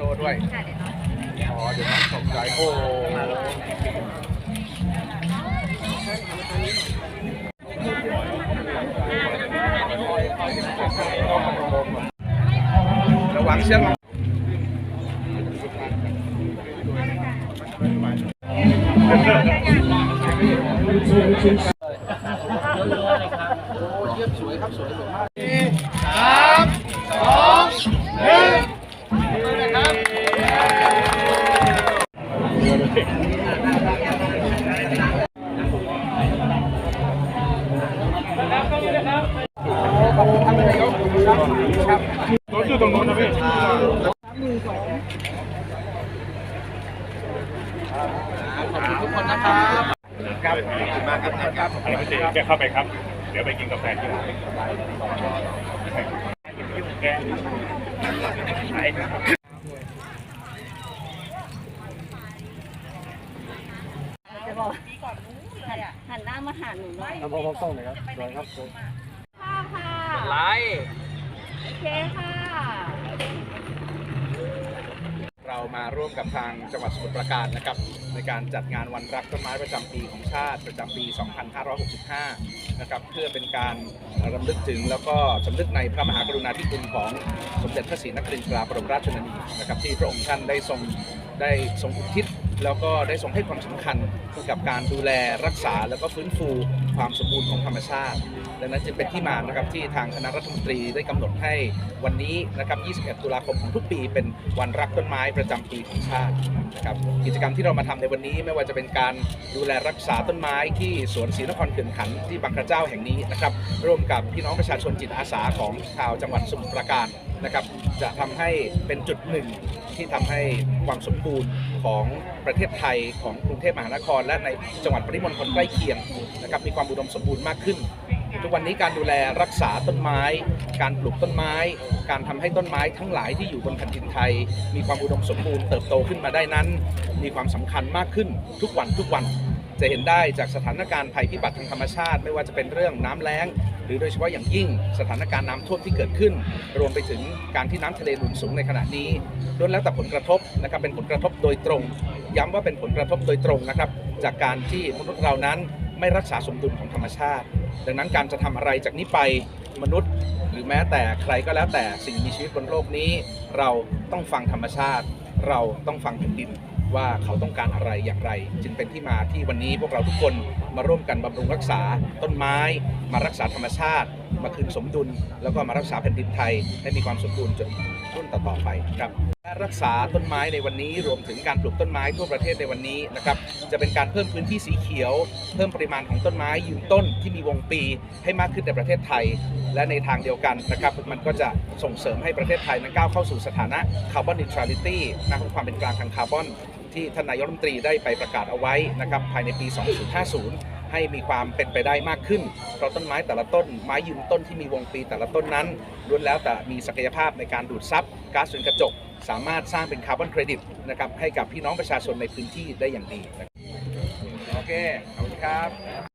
โซ่ด้วยค่ะเดี๋ยวน้องอ๋อ เดี๋ยวน้องตกใจโอ้โหระวังเชือก รถอยู่ตรงนู้นนะพี่ขอบคุณทุกคนนะครับครับขอบคุณมากครับครับอะไรไม่ติแกเข้าไปครับ เดี๋ยวไปกินกาแฟที่ร้านแกจะบอกหันหันหน้ามาหาหนูหน่อยเอาพอพอต้องเลยครับสวยครับค่ะค่ะไล โอเคค่ะ เรามาร่วมกับทางจังหวัดสมุทรปราการนะครับ ในการจัดงานวันรักต้นไม้ประจำปีของชาติประจำปี 2565 นะครับ เพื่อเป็นการรำลึกถึงแล้วก็สำนึกในพระมหากรุณาธิคุณของสมเด็จพระศรีนครินทราบรมราชชนนีนะครับที่พระองค์ท่านได้ทรงได้ทรงอุทิศแล้วก็ได้ทรงให้ความสำคัญกับการดูแลรักษาแล้วก็ฟื้นฟูความสมบูรณ์ของธรรมชาติ ดังนั้นจึงเป็นที่มานะครับที่ทางคณะรัฐมนตรีได้กำหนดให้วันนี้นะครับ 21 ตุลาคมของทุกปี เป็นวันรักต้นไม้ประจำปีของชาตินะครับกิจกรรมที่เรามาทำในวันนี้ไม่ว่าจะเป็นการดูแลรักษาต้นไม้ที่สวนศรีนครเขื่อนขันที่บางกระเจ้าแห่งนี้นะครับร่วมกับพี่น้องประชาชนจิตอาสาของชาวจังหวัดสมุทรปราการนะครับจะทำให้เป็นจุดหนึ่งที่ทำให้ความสมบูรณ์ของประเทศไทยของกรุงเทพมหานคร และในจังหวัดปริมณฑลใกล้เคียงนะครับมีความอุดมสมบูรณ์มากขึ้น ทุกวันนี้การดูแลรักษาต้นไม้ การปลูกต้นไม้ การทำให้ต้นไม้ทั้งหลายที่อยู่บนแผ่นดินไทย มีความอุดมสมบูรณ์เติบโตขึ้นมาได้นั้น มีความสำคัญมากขึ้นทุกวันทุกวันจะเห็นได้จากสถานการณ์ภัยพิบัติทางธรรมชาติ ไม่ว่าจะเป็นเรื่องน้ำแล้ง หรือโดยเฉพาะอย่างยิ่งสถานการณ์น้ำท่วมที่เกิดขึ้น รวมไปถึงการที่น้ำทะเลหนุนสูงในขณะนี้ล้วนแล้วแต่ผลกระทบนะครับเป็นผลกระทบโดยตรง ย้ำว่าเป็นผลกระทบโดยตรงนะครับ จากการที่มนุษย์เรานั้น ไม่รักษาสมดุลของธรรมชาติ ดังนั้นการจะทำอะไรจากนี้ไปมนุษย์ หรือแม้แต่ใครก็แล้วแต่สิ่งมีชีวิตบนโลกนี้ เราต้องฟังธรรมชาติ เราต้องฟังแผ่นดินว่าเขาต้องการอะไรอย่างไร จึงเป็นที่มาที่วันนี้พวกเราทุกคนมาร่วมกันบำรุงรักษาต้นไม้ มารักษาธรรมชาติ มาคืนสมดุล แล้วก็มารักษาแผ่นดินไทยให้มีความสมบูรณ์จน รุ่นต่อๆไปครับและรักษาต้นไม้ในวันนี้รวมถึงการปลูกต้นไม้ทั่วประเทศในวันนี้นะครับจะเป็นการเพิ่มพื้นที่สีเขียว เพิ่มปริมาณของต้นไม้ยืนต้นที่มีวงปีให้มากขึ้นในประเทศไทย และในทางเดียวกันนะครับมันก็จะส่งเสริมให้ประเทศไทยนั้นก้าวเข้าสู่สถานะคาร์บอนนิวทรัลิตี้นะความเป็นกลางทางคาร์บอนที่ท่านนายกรัฐมนตรีได้ไปประกาศเอาไว้นะครับภายในปี 2050 ให้มีความเป็นไปได้มากขึ้น เพราะต้นไม้แต่ละต้นไม้ยืนต้นที่มีวงปีแต่ละต้นนั้นล้วนแล้วแต่มีศักยภาพในการดูดซับก๊าซเรือนกระจก สามารถสร้างเป็นคาร์บอนเครดิตนะครับให้กับพี่น้องประชาชนในพื้นที่ได้อย่างดีโอเคขอบคุณครับ